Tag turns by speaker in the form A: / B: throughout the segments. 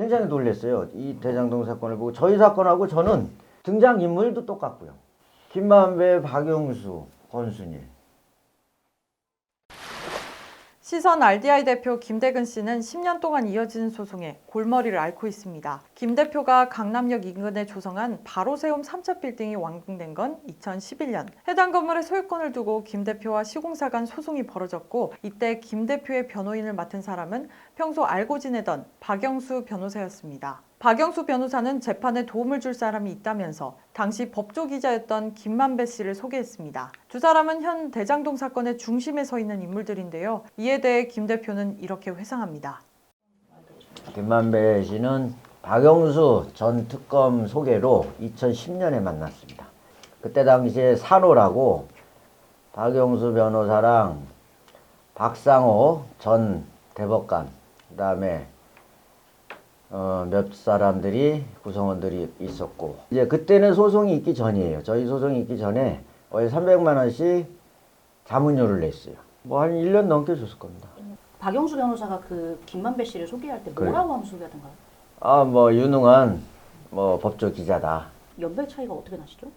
A: 굉장히 놀랐어요. 이 대장동 사건을 보고 저희 사건하고 저는 등장 인물도 똑같고요. 김만배, 박영수, 권순일.
B: 시선 RDI 대표 김대근 씨는 10년 동안 이어진 소송에 골머리를 앓고 있습니다. 김 대표가 강남역 인근에 조성한 바로세움 3차 빌딩이 완공된 건 2011년. 해당 건물의 소유권을 두고 김 대표와 시공사 간 소송이 벌어졌고 이때 김 대표의 변호인을 맡은 사람은 평소 알고 지내던 박영수 변호사였습니다. 박영수 변호사는 재판에 도움을 줄 사람이 있다면서 당시 법조 기자였던 김만배 씨를 소개했습니다. 두 사람은 현 대장동 사건의 중심에 서 있는 인물들인데요. 이에 대해 김 대표는 이렇게 회상합니다.
A: 김만배 씨는 박영수 전 특검 소개로 2010년에 만났습니다. 그때 당시에 산호라고 박영수 변호사랑 박상호 전 대법관 그다음에 어, 몇 사람들이 구성원들이 있었고 이제 그때는 소송이 있기 전이에요. 저희 소송이 있기 전에 월 300만 원씩 자문료를 냈어요. 뭐 한 1년 넘게 줬을 겁니다.
C: 박영수 변호사가 그 김만배 씨를 소개할 때. 뭐라고 하면서 소개하던가요?
A: 아, 뭐 유능한 뭐 법조 기자다.
C: 연배 차이가 어떻게 나시죠?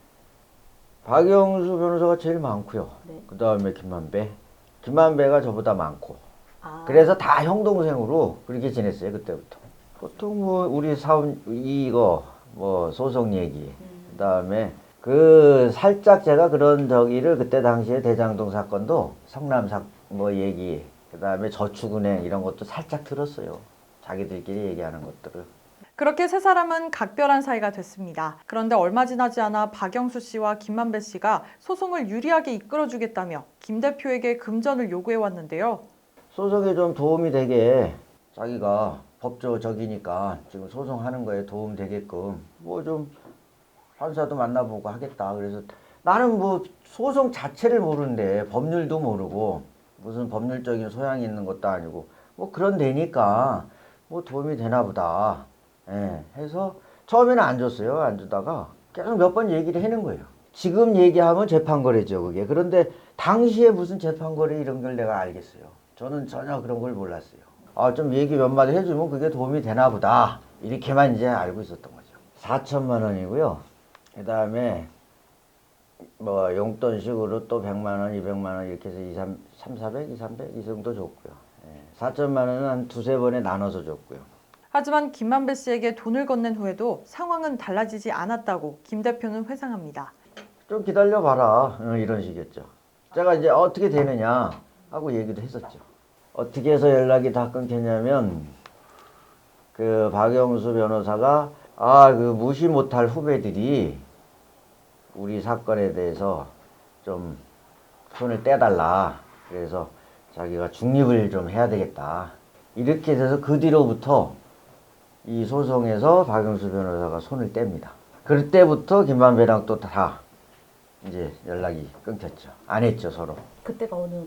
A: 박영수 변호사가 제일 많고요.
C: 네.
A: 그 다음에 김만배. 김만배가 저보다 많고.
C: 아,
A: 그래서 다 형 동생으로 그렇게 지냈어요 그때부터. 보통 뭐 우리 사업 이거 뭐 소송 얘기. 그 다음에 그 살짝 제가 그런 저기를 그때 당시에 대장동 사건도 성남 사뭐 얘기. 그 다음에 저축은행 이런 것도 살짝 들었어요. 자기들끼리 얘기하는 것들을.
B: 그렇게 세 사람은 각별한 사이가 됐습니다. 그런데 얼마 지나지 않아 박영수 씨와 김만배 씨가 소송을 유리하게 이끌어주겠다며 김 대표에게 금전을 요구해 왔는데요.
A: 소송에 좀 도움이 되게 자기가 법조적이니까 지금 소송하는 거에 도움 되게끔 뭐 좀 판사도 만나보고 하겠다. 그래서 나는 뭐 소송 자체를 모르는데 법률도 모르고 무슨 법률적인 소양이 있는 것도 아니고 뭐 그런 데니까 뭐 도움이 되나 보다. 예, 해서 처음에는 안 줬어요. 안 주다가 계속 몇 번 얘기를 해는 거예요. 지금 얘기하면 재판거래죠, 그게. 그런데 당시에 무슨 재판거래 이런 걸 내가 알겠어요. 저는 전혀 그런 걸 몰랐어요. 아, 좀 얘기 몇 마디 해주면 그게 도움이 되나 보다. 이렇게만 이제 알고 있었던 거죠. 4천만 원이고요. 그 다음에 뭐 용돈식으로 또 100만 원, 200만 원 이렇게 해서 2, 3, 3 400, 2, 300 이 정도 줬고요. 예, 4천만 원은 한 두세 번에 나눠서 줬고요.
B: 하지만 김만배 씨에게 돈을 건넨 후에도 상황은 달라지지 않았다고 김 대표는 회상합니다.
A: 좀 기다려봐라. 어, 이런 식이었죠. 제가 이제 어떻게 되느냐 하고 얘기도 했었죠. 어떻게 해서 연락이 다 끊겼냐면 그 박영수 변호사가 아 그 무시 못할 후배들이 우리 사건에 대해서 좀 손을 떼달라. 그래서 자기가 중립을 좀 해야 되겠다. 이렇게 돼서 그 뒤로부터 이 소송에서 박영수 변호사가 손을 뗍니다. 그때부터 김만배랑 또 다 이제 연락이 끊겼죠. 안 했죠, 서로.
C: 그때가 어느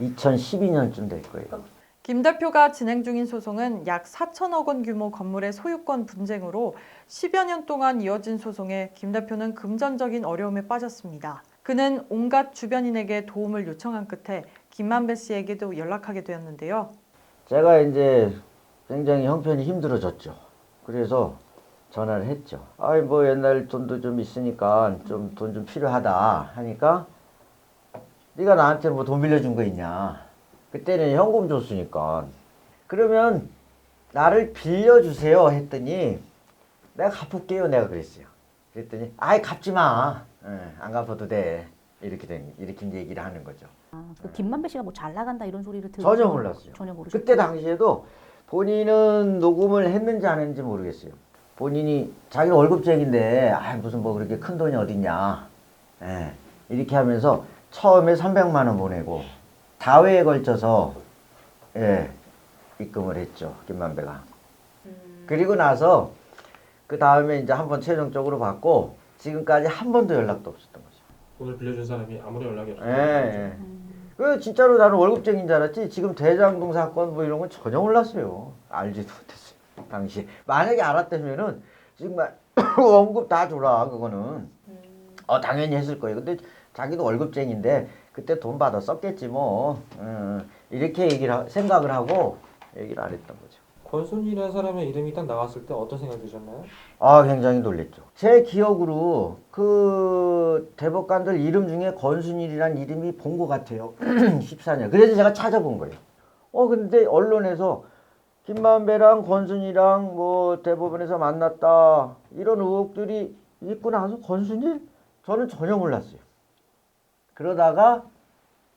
A: 2012년쯤 될 거예요.
B: 김 대표가 진행 중인 소송은 약 4천억 원 규모 건물의 소유권 분쟁으로 10여 년 동안 이어진 소송에 김 대표는 금전적인 어려움에 빠졌습니다. 그는 온갖 주변인에게 도움을 요청한 끝에 김만배 씨에게도 연락하게 되었는데요.
A: 제가 이제 굉장히 형편이 힘들어졌죠. 그래서 전화를 했죠. 아이 뭐 옛날 돈도 좀 있으니까 좀 돈 좀 필요하다 하니까 네가 나한테 뭐 돈 빌려준 거 있냐? 그때는 현금 줬으니까 그러면 나를 빌려주세요 했더니 내가 갚을게요 내가 그랬어요. 그랬더니 아이 갚지 마. 예, 안 갚아도 돼. 이렇게 된 이렇게 얘기를 하는 거죠.
C: 아, 그 김만배 씨가 뭐 잘 나간다 이런 소리를 듣
A: 전혀 몰랐어요.
C: 전혀 모르셨
A: 그때 당시에도 본인은 녹음을 했는지 안 했는지 모르겠어요. 본인이 자기 월급쟁인데 아 무슨 뭐 그렇게 큰 돈이 어딨냐. 예, 이렇게 하면서 처음에 300만 원 보내고 다회에 걸쳐서 예, 입금을 했죠. 김만배가. 그리고 나서 그 다음에 이제 한 번 최종적으로 받고 지금까지 한 번도 연락도 없었던 거죠.
D: 돈을 빌려준 사람이 아무런 연락이
A: 예,
D: 없어요.
A: 예. 그 진짜로 나는 월급쟁인 줄 알았지 지금 대장동 사건 뭐 이런 건 전혀 몰랐어요 알지도 못했어요 당시 만약에 알았다면은 정말 원금 다 줘라 그거는 어 당연히 했을 거예요 근데 자기도 월급쟁인데 그때 돈 받아 썼겠지 뭐 음, 이렇게 얘기를 하- 생각을 하고 얘기를 안 했던 거죠
D: 권순이라는 사람의 이름이 딱 나왔을 때 어떤 생각이 드셨나요?
A: 아, 굉장히 놀랬죠. 제 기억으로 그 대법관들 이름 중에 권순일이라는 이름이 본 것 같아요. 14년. 그래서 제가 찾아본 거예요. 어, 근데 언론에서 김만배랑 권순이랑 뭐 대법원에서 만났다. 이런 의혹들이 있고 나서 권순일? 저는 전혀 몰랐어요. 그러다가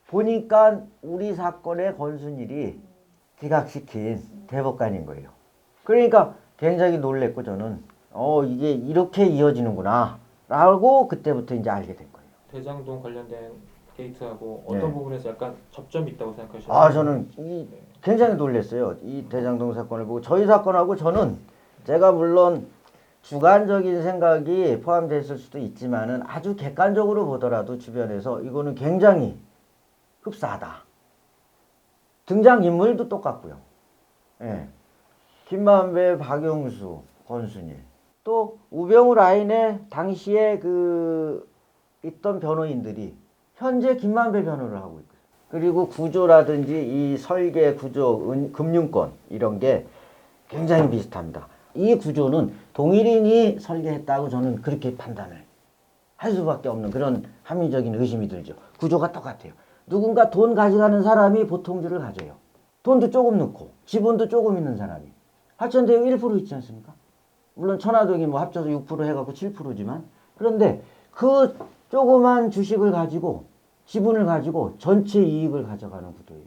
A: 보니까 우리 사건의 권순일이 기각시킨 대법관인 거예요. 그러니까 굉장히 놀랬고 저는 어 이게 이렇게 이어지는구나 라고 그때부터 이제 알게 된 거예요.
D: 대장동 관련된 게이트하고 어떤
A: 네.
D: 부분에서 약간 접점이 있다고 생각하시나요?
A: 아 저는 이 굉장히 놀랐어요. 이 대장동 사건을 보고 저희 사건하고 저는 제가 물론 주관적인 생각이 포함됐을 수도 있지만은 아주 객관적으로 보더라도 주변에서 이거는 굉장히 흡사하다. 등장 인물도 똑같고요. 예. 김만배, 박영수, 권순일. 또 우병우 라인에 당시에 그 있던 변호인들이 현재 김만배 변호를 하고 있고요. 그리고 구조라든지 이 설계 구조, 은, 금융권 이런 게 굉장히 비슷합니다. 이 구조는 동일인이 설계했다고 저는 그렇게 판단을 할 수밖에 없는 그런 합리적인 의심이 들죠. 구조가 똑같아요. 누군가 돈 가져가는 사람이 보통주를 가져요. 돈도 조금 넣고 지분도 조금 있는 사람이. 하천대유 1% 있지 않습니까? 물론 천화동이 뭐 합쳐서 6% 해갖고 7%지만 그런데 그 조그만 주식을 가지고 지분을 가지고 전체 이익을 가져가는 구도예요.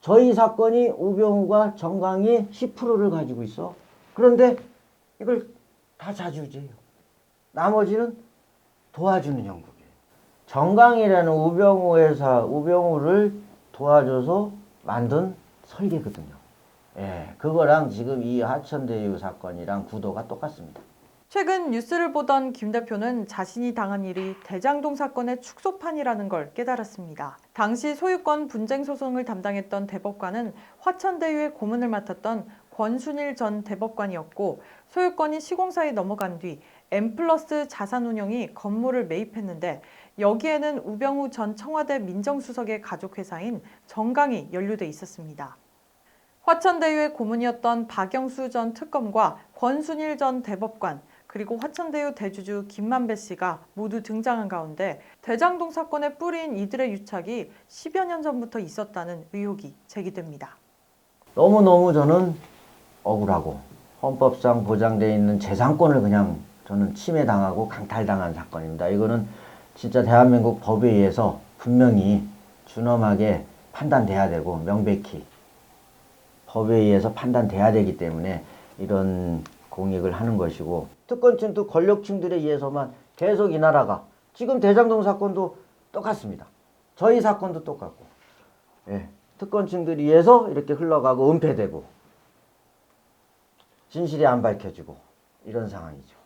A: 저희 사건이 우병우가 정강이 10%를 가지고 있어. 그런데 이걸 다 자주제요. 나머지는 도와주는 형국이에요. 정강이라는 우병우 회사, 우병우를 도와줘서 만든 설계거든요. 예, 그거랑 지금 이 하천대유 사건이랑 구도가 똑같습니다.
B: 최근 뉴스를 보던 김 대표는 자신이 당한 일이 대장동 사건의 축소판이라는 걸 깨달았습니다. 당시 소유권 분쟁 소송을 담당했던 대법관은 화천대유의 고문을 맡았던 권순일 전 대법관이었고 소유권이 시공사에 넘어간 뒤 M 플러스 자산운용이 건물을 매입했는데 여기에는 우병우 전 청와대 민정수석의 가족회사인 정강이 연루돼 있었습니다. 화천대유의 고문이었던 박영수 전 특검과 권순일 전 대법관 그리고 화천대유 대주주 김만배 씨가 모두 등장한 가운데 대장동 사건의 뿌리인 이들의 유착이 10여 년 전부터 있었다는 의혹이 제기됩니다.
A: 너무너무 저는 억울하고 헌법상 보장되어 있는 재산권을 그냥 저는 침해당하고 강탈당한 사건입니다. 이거는 진짜 대한민국 법에 의해서 분명히 준엄하게 판단돼야 되고 명백히 법에 의해서 판단돼야 되기 때문에 이런 공익을 하는 것이고 특권층도 권력층들에 의해서만 계속 이 나라가 지금 대장동 사건도 똑같습니다. 저희 사건도 똑같고 예, 특권층들에 의해서 이렇게 흘러가고 은폐되고 진실이 안 밝혀지고 이런 상황이죠.